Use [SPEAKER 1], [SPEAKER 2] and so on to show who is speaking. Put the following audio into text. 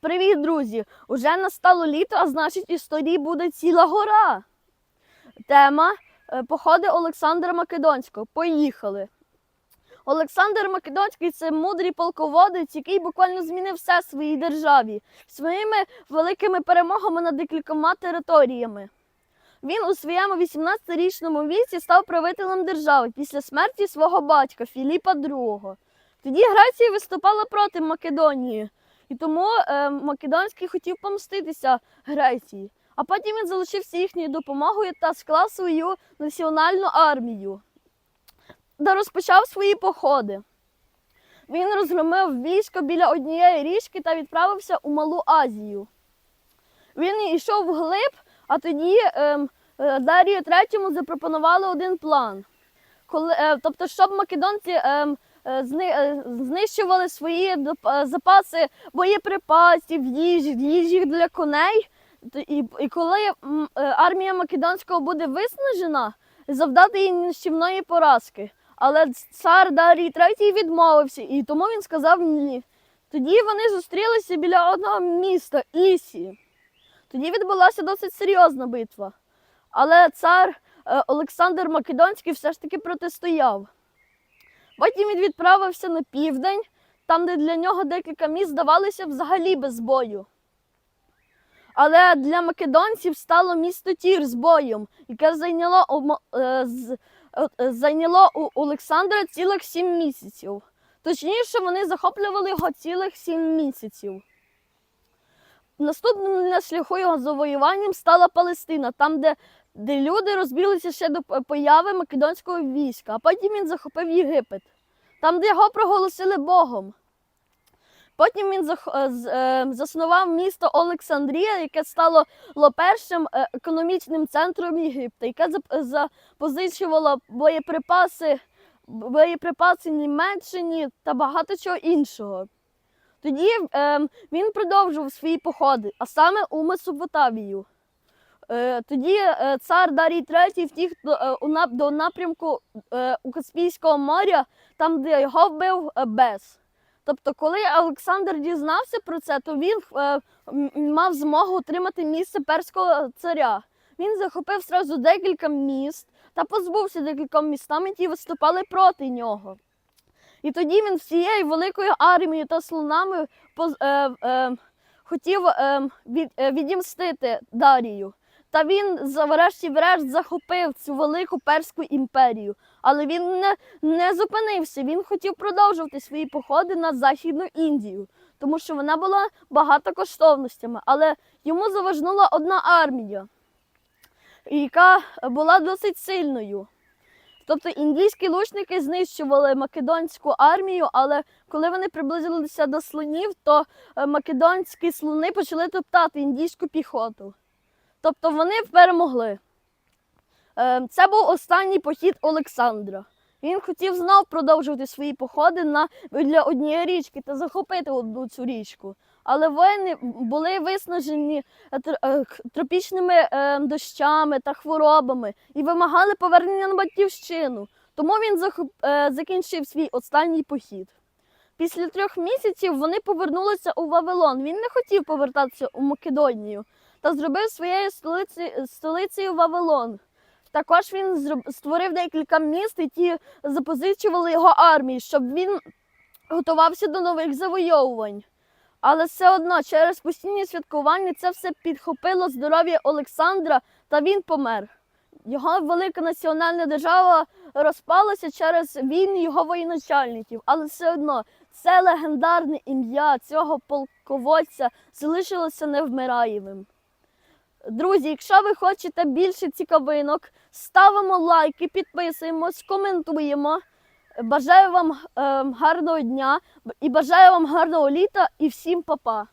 [SPEAKER 1] Привіт, друзі! Уже настало літо, а значить, історії буде ціла гора. Тема е, походи Олександра Македонського. Поїхали. Олександр Македонський це мудрий полководець, який буквально змінив все своїй державі своїми великими перемогами над декількома територіями. Він у своєму 18-річному віці став правителем держави після смерті свого батька Філіпа II. Тоді Греція виступала проти Македонії, і тому е, Македонський хотів помститися Греції. А потім він залишився їхньою допомогою та склав свою національну армію та розпочав свої походи. Він розгромив військо біля однієї річки та відправився у Малу Азію. Він йшов вглиб, а тоді ем, е, Дарію Третьому запропонували один план. Коли, е, тобто, щоб македонці е, знищували свої е, запаси боєприпасів, їжі, їжі для коней. І, коли е, армія Македонського буде виснажена, завдати їй нищівної поразки. Але цар Дарій III відмовився, і тому він сказав ні. Тоді вони зустрілися біля одного міста Ісі. Тоді відбулася досить серйозна битва. Але цар е, Олександр Македонський все ж таки протистояв. Потім він відправився на південь, там, де для нього декілька міст здавалися взагалі без бою. Але для македонців стало місто Тір з боєм, яке зайняло, у е, е, е, зайняло у Олександра цілих сім місяців. Точніше, вони захоплювали його цілих сім місяців. Наступним на шляху його завоюванням стала Палестина, там, де, де люди розбілися ще до появи македонського війська, а потім він захопив Єгипет, там, де його проголосили Богом. Потім він е, е, заснував місто Олександрія, яке стало першим е, економічним центром Єгипта, яке запозичувало боєприпаси, боєприпаси Німеччині та багато чого іншого. Тоді е, він продовжував свої походи, а саме у Месопотамію. Е, тоді е, цар Дарій III втік до, е, напрямку у Каспійського моря, там, де його вбив Бес. Тобто, коли Олександр дізнався про це, то він мав змогу отримати місце перського царя. Він захопив сразу декілька міст та позбувся декільком містам, які виступали проти нього. І тоді він всією великою армією та слонами е, е, хотів е, від, е, відімстити Дарію. Та він врешті-врешт захопив цю велику перську імперію. Але він не, не зупинився. Він хотів продовжувати свої походи на Західну Індію, тому що вона була багата коштовностями. Але йому заважнула одна армія, яка була досить сильною. Тобто індійські лучники знищували македонську армію, але коли вони приблизилися до слонів, то е, македонські слони почали топтати індійську піхоту. Тобто вони перемогли. Е, Це був останній похід Олександра. Він хотів знов продовжувати свої походи на для однієї річки та захопити одну цю річку. Але воїни були виснажені е, е, тропічними дощами та хворобами і вимагали повернення на батьківщину. Тому він захоп- закінчив свій останній похід. Після трьох місяців вони повернулися у Вавилон. Він не хотів повертатися у Македонію та зробив своєю столиці, столицею Вавилон. Також він створив декілька міст, які запозичували його армії, щоб він готувався до нових завойовувань. Але все одно через постійні святкування це все підхопило здоров'я Олександра, та він помер. Його велика національна держава розпалася через війни його воєначальників, але все одно це легендарне ім'я цього полководця залишилося невмираєвим. Друзі, якщо ви хочете більше цікавинок, ставимо лайки, підписуємось, коментуємо. Бажаю вам е, гарного дня і бажаю вам гарного літа і всім па-па.